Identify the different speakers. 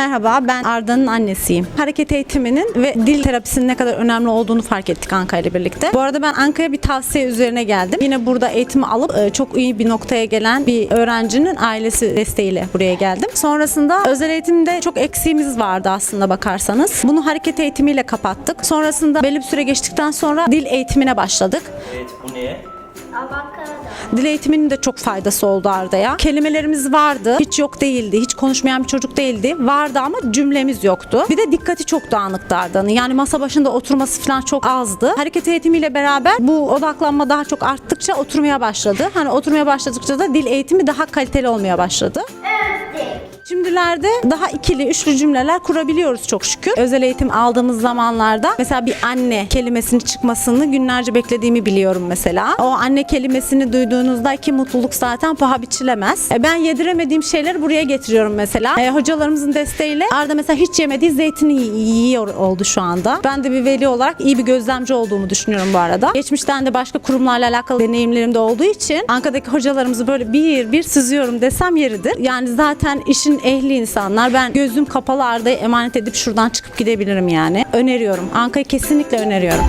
Speaker 1: Merhaba, ben Arda'nın annesiyim. Hareket eğitiminin ve dil terapisinin ne kadar önemli olduğunu fark ettik Anka ile birlikte. Bu arada ben Anka'ya bir tavsiye üzerine geldim. Yine burada eğitimi alıp e, çok iyi bir noktaya gelen bir öğrencinin ailesi desteğiyle buraya geldim. Sonrasında özel eğitimde çok eksiğimiz vardı aslında bakarsanız. Bunu hareket eğitimiyle kapattık. Sonrasında belli bir süre geçtikten sonra dil eğitimine başladık.
Speaker 2: Evet bu ne?
Speaker 1: Dil eğitiminin de çok faydası oldu Arda'ya. Kelimelerimiz vardı. Hiç yok değildi. Hiç konuşmayan bir çocuk değildi. Vardı ama cümlemiz yoktu. Bir de dikkati çok dağınıktı Arda'nın. Yani masa başında oturması falan çok azdı. Hareket eğitimiyle beraber bu odaklanma daha çok arttıkça oturmaya başladı. Hani oturmaya başladıkça da dil eğitimi daha kaliteli olmaya başladı. Şimdilerde daha ikili, üçlü cümleler kurabiliyoruz çok şükür. Özel eğitim aldığımız zamanlarda mesela bir anne kelimesinin çıkmasını günlerce beklediğimi biliyorum mesela. O anne kelimesini duyduğunuzda ki mutluluk zaten paha biçilemez. E, Ben yediremediğim şeyleri buraya getiriyorum mesela. E, hocalarımızın desteğiyle Arda mesela hiç yemediği zeytini yiyor oldu şu anda. Ben de bir veli olarak iyi bir gözlemci olduğumu düşünüyorum bu arada. Geçmişten de başka kurumlarla alakalı deneyimlerim de olduğu için Ankara'daki hocalarımızı böyle bir bir süzüyorum desem yeridir. Yani zaten işin ehli insanlar. Ben gözüm kapalı Arda'ya emanet edip şuradan çıkıp gidebilirim yani. Öneriyorum. Anka'yı kesinlikle öneriyorum.